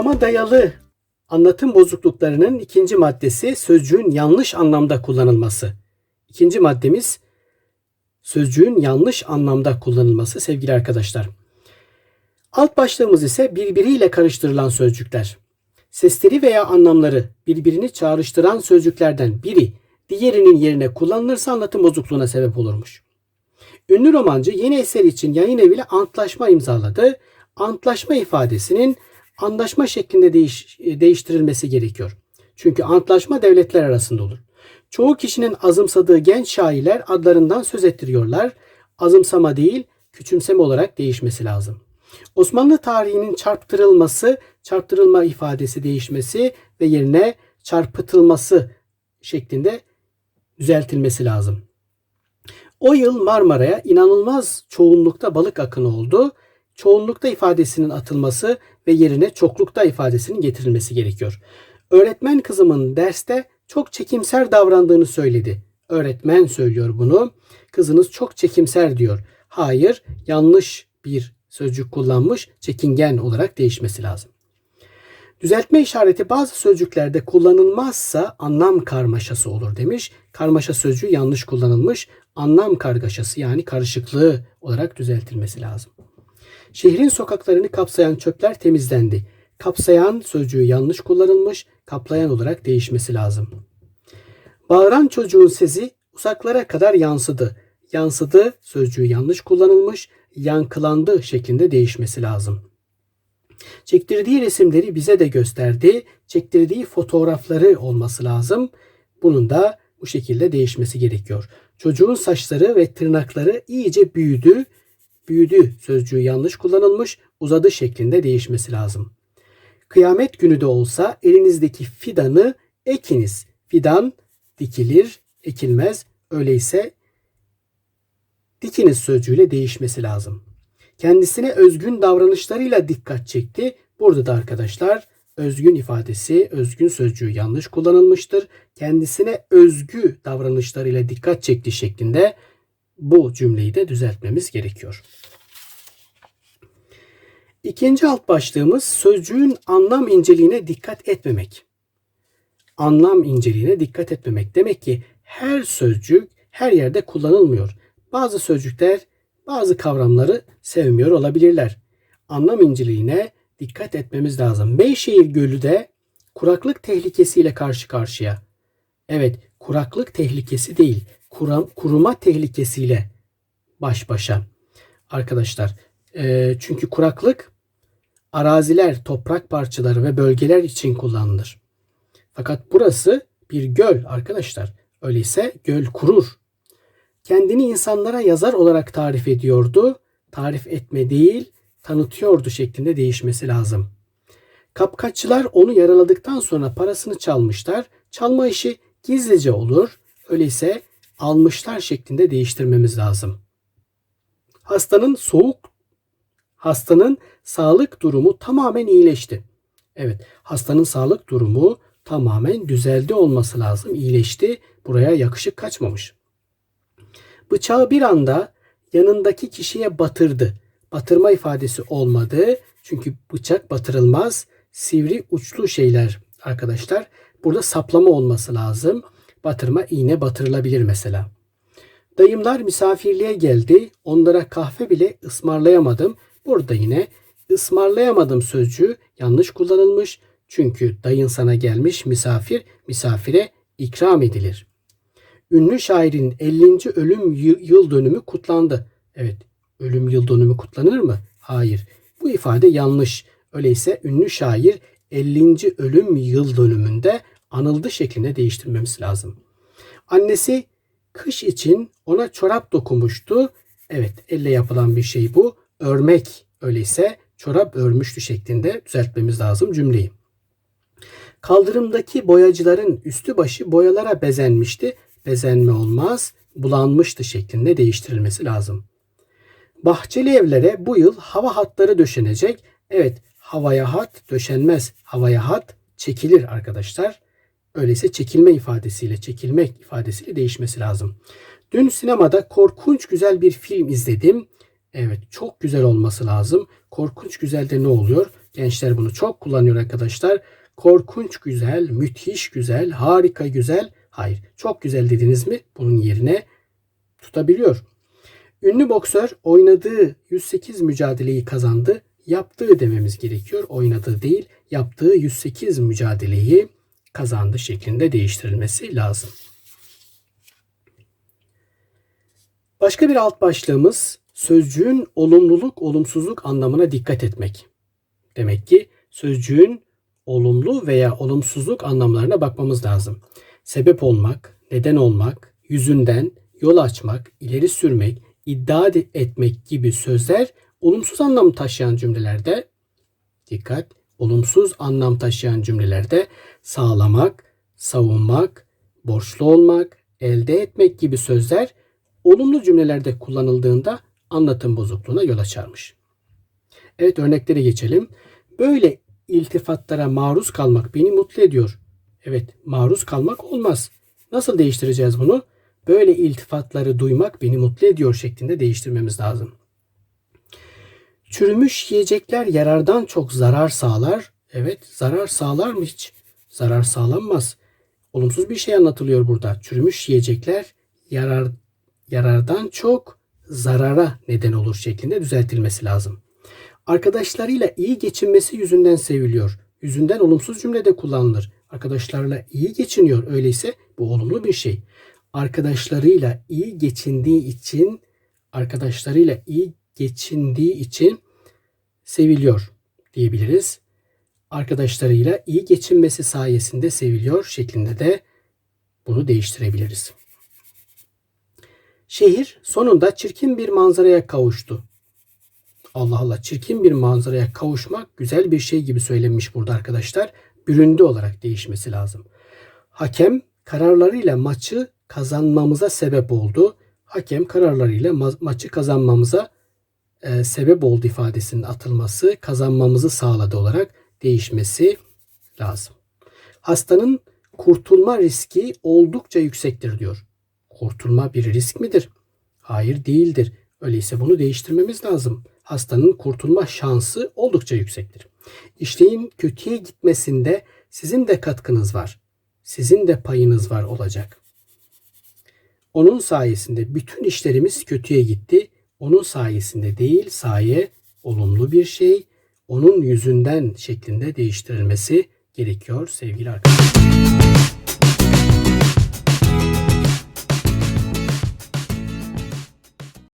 Doğaçlama dayalı anlatım bozukluklarının ikinci maddesi sözcüğün yanlış anlamda kullanılması. İkinci maddemiz sözcüğün yanlış anlamda kullanılması sevgili arkadaşlar. Alt başlığımız ise birbiriyle karıştırılan sözcükler. Sesleri veya anlamları birbirini çağrıştıran sözcüklerden biri diğerinin yerine kullanılırsa anlatım bozukluğuna sebep olurmuş. Ünlü romancı yeni eser için yayın eviyle antlaşma imzaladı. Antlaşma ifadesinin anlaşma şeklinde değiş, değiştirilmesi gerekiyor. Çünkü antlaşma devletler arasında olur. Çoğu kişinin azımsadığı genç şairler adlarından söz ettiriyorlar. Azımsama değil, küçümseme olarak değişmesi lazım. Osmanlı tarihinin çarptırılması, çarptırılma ifadesi değişmesi ve yerine çarpıtılması şeklinde düzeltilmesi lazım. O yıl Marmara'ya inanılmaz çoğunlukta balık akını oldu. Çoğunlukta ifadesinin atılması ve yerine çoklukta ifadesinin getirilmesi gerekiyor. Öğretmen kızımın derste çok çekimser davrandığını söyledi. Öğretmen söylüyor bunu. Kızınız çok çekimser diyor. Hayır, yanlış bir sözcük kullanmış, çekingen olarak değişmesi lazım. Düzeltme işareti bazı sözcüklerde kullanılmazsa anlam karmaşası olur demiş. Karmaşa sözcüğü yanlış kullanılmış. Anlam kargaşası yani karışıklığı olarak düzeltilmesi lazım. Şehrin sokaklarını kapsayan çöpler temizlendi. Kapsayan sözcüğü yanlış kullanılmış, kaplayan olarak değişmesi lazım. Bağıran çocuğun sesi uzaklara kadar yansıdı. Yansıdı sözcüğü yanlış kullanılmış, yankılandı şeklinde değişmesi lazım. Çektirdiği resimleri bize de gösterdi. Çektirdiği fotoğrafları olması lazım. Bunun da bu şekilde değişmesi gerekiyor. Çocuğun saçları ve tırnakları iyice büyüdü. Büyüdü sözcüğü yanlış kullanılmış, uzadı şeklinde değişmesi lazım. Kıyamet günü de olsa elinizdeki fidanı ekiniz. Fidan dikilir, ekilmez. Öyleyse dikiniz sözcüğüyle değişmesi lazım. Kendisine özgün davranışlarıyla dikkat çekti. Burada da arkadaşlar özgün ifadesi, özgün sözcüğü yanlış kullanılmıştır. Kendisine özgü davranışlarıyla dikkat çekti şeklinde bu cümleyi de düzeltmemiz gerekiyor. İkinci alt başlığımız sözcüğün anlam inceliğine dikkat etmemek. Anlam inceliğine dikkat etmemek. Demek ki her sözcük her yerde kullanılmıyor. Bazı sözcükler bazı kavramları sevmiyor olabilirler. Anlam inceliğine dikkat etmemiz lazım. Beyşehir Gölü de kuraklık tehlikesiyle karşı karşıya. Evet, kuraklık tehlikesi değil, kuram, kuruma tehlikesiyle baş başa. Arkadaşlar, e, çünkü kuraklık araziler, toprak parçaları ve bölgeler için kullanılır. Fakat burası bir göl arkadaşlar. Öyleyse göl kurur. Kendini insanlara yazar olarak tarif ediyordu. Tarif etme değil, tanıtıyordu şeklinde değişmesi lazım. Kapkaççılar onu yaraladıktan sonra parasını çalmışlar. Çalma işi gizlice olur. Öyleyse almışlar şeklinde değiştirmemiz lazım. Hastanın soğuk hastanın sağlık durumu tamamen iyileşti. Evet, hastanın sağlık durumu tamamen düzeldi olması lazım. İyileşti. Buraya yakışık kaçmamış. Bıçağı bir anda yanındaki kişiye batırdı. Batırma ifadesi olmadı. Çünkü bıçak batırılmaz. Sivri uçlu şeyler arkadaşlar. Burada saplama olması lazım. Batırma iğne batırılabilir mesela. Dayımlar misafirliğe geldi. Onlara kahve bile ısmarlayamadım. Burada yine ısmarlayamadım sözcüğü yanlış kullanılmış. Çünkü dayın sana gelmiş misafir, misafire ikram edilir. Ünlü şairin 50. ölüm yıl dönümü kutlandı. Evet, ölüm yıl dönümü kutlanır mı? Hayır. Bu ifade yanlış. Öyleyse ünlü şair 50. ölüm yıl dönümünde anıldı şeklinde değiştirmemiz lazım. Annesi kış için ona çorap dokunmuştu. Evet, elle yapılan bir şey bu. Örmek öyleyse çorap örmüştü şeklinde düzeltmemiz lazım cümleyi. Kaldırımdaki boyacıların üstü başı boyalara bezenmişti. Bezenme olmaz, bulanmıştı şeklinde değiştirilmesi lazım. Bahçeli evlere bu yıl hava hatları döşenecek. Evet, havaya hat döşenmez. Havaya hat çekilir arkadaşlar. Öyleyse çekilme ifadesiyle, çekilmek ifadesiyle değişmesi lazım. Dün sinemada korkunç güzel bir film izledim. Evet, çok güzel olması lazım. Korkunç güzelde ne oluyor? Gençler bunu çok kullanıyor arkadaşlar. Korkunç güzel, müthiş güzel, harika güzel. Hayır, çok güzel dediniz mi bunun yerine tutabiliyor. Ünlü boksör oynadığı 108 mücadeleyi kazandı. Yaptığı dememiz gerekiyor. Oynadığı değil, yaptığı 108 mücadeleyi kazandı şeklinde değiştirilmesi lazım. Başka bir alt başlığımız sözcüğün olumluluk, olumsuzluk anlamına dikkat etmek. Demek ki sözcüğün olumlu veya olumsuzluk anlamlarına bakmamız lazım. Sebep olmak, neden olmak, yüzünden, yol açmak, ileri sürmek, iddia etmek gibi sözler olumsuz anlam taşıyan cümlelerde dikkat, olumsuz anlam taşıyan cümlelerde sağlamak, savunmak, borçlu olmak, elde etmek gibi sözler olumlu cümlelerde kullanıldığında anlatım bozukluğuna yol açarmış. Evet örneklere geçelim. Böyle iltifatlara maruz kalmak beni mutlu ediyor. Evet maruz kalmak olmaz. Nasıl değiştireceğiz bunu? Böyle iltifatları duymak beni mutlu ediyor şeklinde değiştirmemiz lazım. Çürümüş yiyecekler yarardan çok zarar sağlar. Evet zarar sağlar mı hiç? Zarar sağlanmaz. Olumsuz bir şey anlatılıyor burada. Çürümüş yiyecekler yarar yarardan çok zarara neden olur şeklinde düzeltilmesi lazım. Arkadaşlarıyla iyi geçinmesi yüzünden seviliyor. Yüzünden olumsuz cümlede kullanılır. Arkadaşlarla iyi geçiniyor. Öyleyse bu olumlu bir şey. Arkadaşlarıyla iyi geçindiği için arkadaşlarıyla iyi geçindiği için seviliyor diyebiliriz. Arkadaşlarıyla iyi geçinmesi sayesinde seviliyor şeklinde de bunu değiştirebiliriz. Şehir sonunda çirkin bir manzaraya kavuştu. Allah Allah çirkin bir manzaraya kavuşmak güzel bir şey gibi söylenmiş burada arkadaşlar. Büründü olarak değişmesi lazım. Hakem kararlarıyla maçı kazanmamıza sebep oldu. Hakem kararlarıyla ma- maçı kazanmamıza e, sebep oldu ifadesinin atılması kazanmamızı sağladı olarak değişmesi lazım. Hastanın kurtulma riski oldukça yüksektir diyor. Kurtulma bir risk midir? Hayır değildir. Öyleyse bunu değiştirmemiz lazım. Hastanın kurtulma şansı oldukça yüksektir. İşleyin kötüye gitmesinde sizin de katkınız var. Sizin de payınız var olacak. Onun sayesinde bütün işlerimiz kötüye gitti. Onun sayesinde değil, saye olumlu bir şey, onun yüzünden şeklinde değiştirilmesi gerekiyor sevgili arkadaşlar.